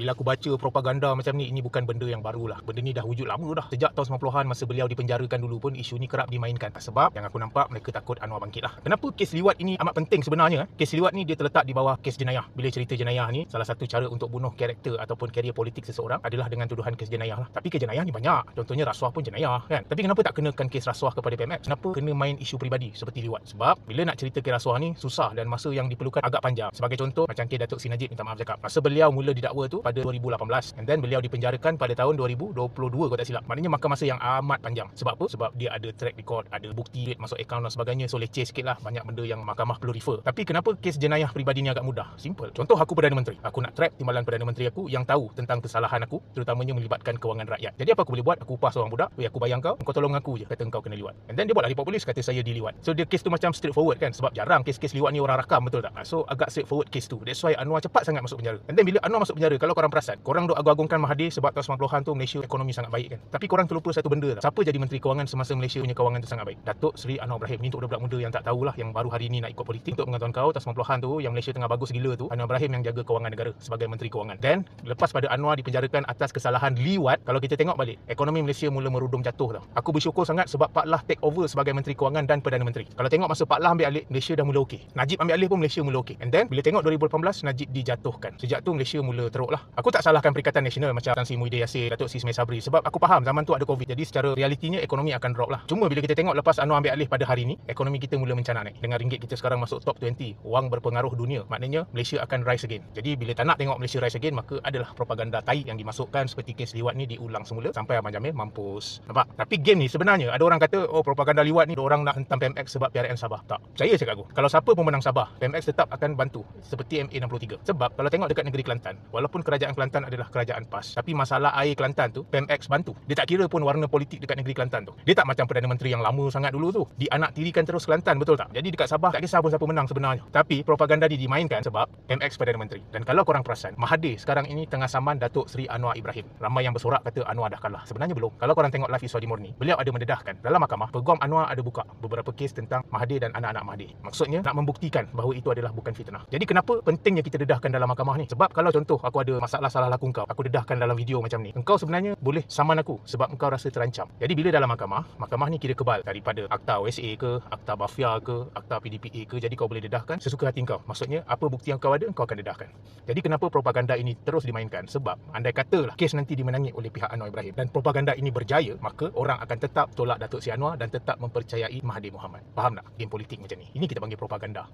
bila aku baca propaganda macam ni, ini bukan benda yang baru lah. Benda ni dah wujud lama dah. Sejak tahun 90-an masa beliau dipenjarakan dulu pun isu ni kerap dimainkan. Sebab yang aku nampak mereka takut Anwar bangkit lah. Kenapa kes liwat ini amat penting sebenarnya? Eh? Kes liwat ni dia terletak di bawah kes jenayah. Bila cerita jenayah ni, salah satu cara untuk bunuh karakter ataupun karier politik seseorang adalah dengan tuduhan kes jenayah lah. Tapi kes jenayah ni banyak. Contohnya rasuah pun jenayah kan. Tapi kenapa tak kenakan kes rasuah kepada PMX? Kenapa kena main isu peribadi seperti liwat? Sebab bila nak cerita kes rasuah ni susah dan masa yang diperlukan agak panjang. Sebagai contoh macam kes Datuk Sinajid minta maaf cakap. Masa beliau mula didakwa tu pada 2018 and then beliau dipenjarakan pada tahun 2022 kalau tak silap. Maknanya makan masa yang amat panjang. Sebab apa? Sebab dia ada track record, ada bukti duit masuk akaun dan sebagainya. So leceh sikit lah banyak benda yang mahkamah perlu refer. Tapi kenapa kes jenayah peribadi ni agak mudah? Simple. Contoh aku Perdana Menteri. Aku nak trap timbalan Perdana Menteri aku yang tahu tentang kesalahan aku terutamanya melibatkan kewangan rakyat. Jadi apa aku boleh buat? Aku upah seorang budak, "Wei, aku bayang kau, kau tolong aku je kata kau kena liwat." And then dia buatlah report polis kata saya diliwat. So dia kes tu macam straightforward kan sebab jarang kes-kes liwat ni orang rakam betul tak? So agak straightforward kes tu. That's why Anwar cepat sangat masuk penjara. And then bila Anwar masuk penjara, kalau korang perasan, korang duk agung-agungkan Mahathir sebab tahun 90-an tu Malaysia ekonomi sangat baik kan. Tapi korang terlupa satu benda tak? Siapa jadi menteri kewangan semasa Malaysia punya kewangan tu sangat baik? Datuk Seri Anwar Ibrahim. Ni untuk budak muda yang tak tahulah yang baru hari ni nak ikut politik untuk pengetahuan kau tahun 90-an tu yang Malaysia tengah bagus gila tu Anwar Ibrahim yang jaga kewangan negara sebagai menteri kewangan. Dan lepas pada Anwar dipenjarakan atas kesalahan liwat, kalau kita tengok balik, ekonomi Malaysia mula merudum jatuh tau. Aku bersyukur sangat sebab Pak Lah take over sebagai menteri kewangan dan perdana menteri. Kalau tengok masa Pak Lah ambil alih, Malaysia dah mula okey. Najib ambil alih pun Malaysia mula okey. And then bila tengok 2018 Najib dijatuhkan. Sejak tu Malaysia mula teruk lah. Aku tak salahkan Perikatan Nasional macam Tan Sri Muhyiddin Yassin, Datuk Sri Ismail Sabri sebab aku faham zaman tu ada Covid. Jadi secara realitinya ekonomi akan drop lah. Cuma bila kita tengok lepas Anwar ambil alih pada hari ni, ekonomi kita mula mencanak naik. Dengan ringgit kita sekarang masuk top 20, wang berpengaruh dunia. Maknanya Malaysia akan rise again. Jadi bila tak nak tengok Malaysia rise again, maka adalah propaganda tai yang dimasukkan seperti kes liwat ni diulang semula sampai Abang Jamil mampus. Nampak? Tapi game ni sebenarnya ada orang kata oh propaganda liwat ni orang nak hentam PMX sebab PRN Sabah. Tak. Percaya cakap aku. Kalau siapa pun menang Sabah, PMX tetap akan bantu seperti MA63. Sebab kalau tengok dekat negeri Kelantan, walaupun kerajaan Kelantan adalah kerajaan PAS, tapi masalah air Kelantan tu PMX bantu. Dia tak kira pun warna politik dekat negeri Kelantan tu. Dia tak macam Perdana Menteri yang lama sangat dulu tu. Dianak tirikan terus Kelantan, betul tak? Jadi dekat Sabah tak kisah pun siapa menang sebenarnya. Tapi propaganda ni dimainkan sebab PMX Perdana Menteri. Dan kalau korang perasan, Mahathir sekarang ini tengah saman Datuk Seri Anwar Ibrahim. Ramai yang bersorak kata Anwar dah kalah. Sebenarnya belum. Kalau korang tengok live Iswadi Murni, beliau ada mendedahkan dalam mahkamah, peguam Anwar ada buka beberapa kes tentang Mahathir dan anak-anak Mahathir. Maksudnya nak membuktikan bahawa itu adalah bukan fitnah. Jadi kenapa pentingnya kita dedahkan dalam mahkamah ni? Sebab kalau contoh aku ada masalah salah laku kau, aku dedahkan dalam video macam ni. Engkau sebenarnya boleh saman aku sebab engkau rasa terancam. Jadi bila dalam mahkamah, mahkamah ni kira kebal daripada akta OSA ke, akta Bafia ke, akta PDPA ke. Jadi kau boleh dedahkan sesuka hati kau. Maksudnya apa bukti yang kau ada, kau akan dedahkan. Jadi kenapa propaganda ini terus dimainkan? Sebab andai katalah kes nanti dimenangi oleh pihak Anwar Ibrahim dan propaganda ini berjaya, maka orang akan tetap tolak Datuk Si Anwar dan tetap mempercayai Mahathir Mohamad. Faham tak? Game politik macam ni. Ini kita panggil propaganda.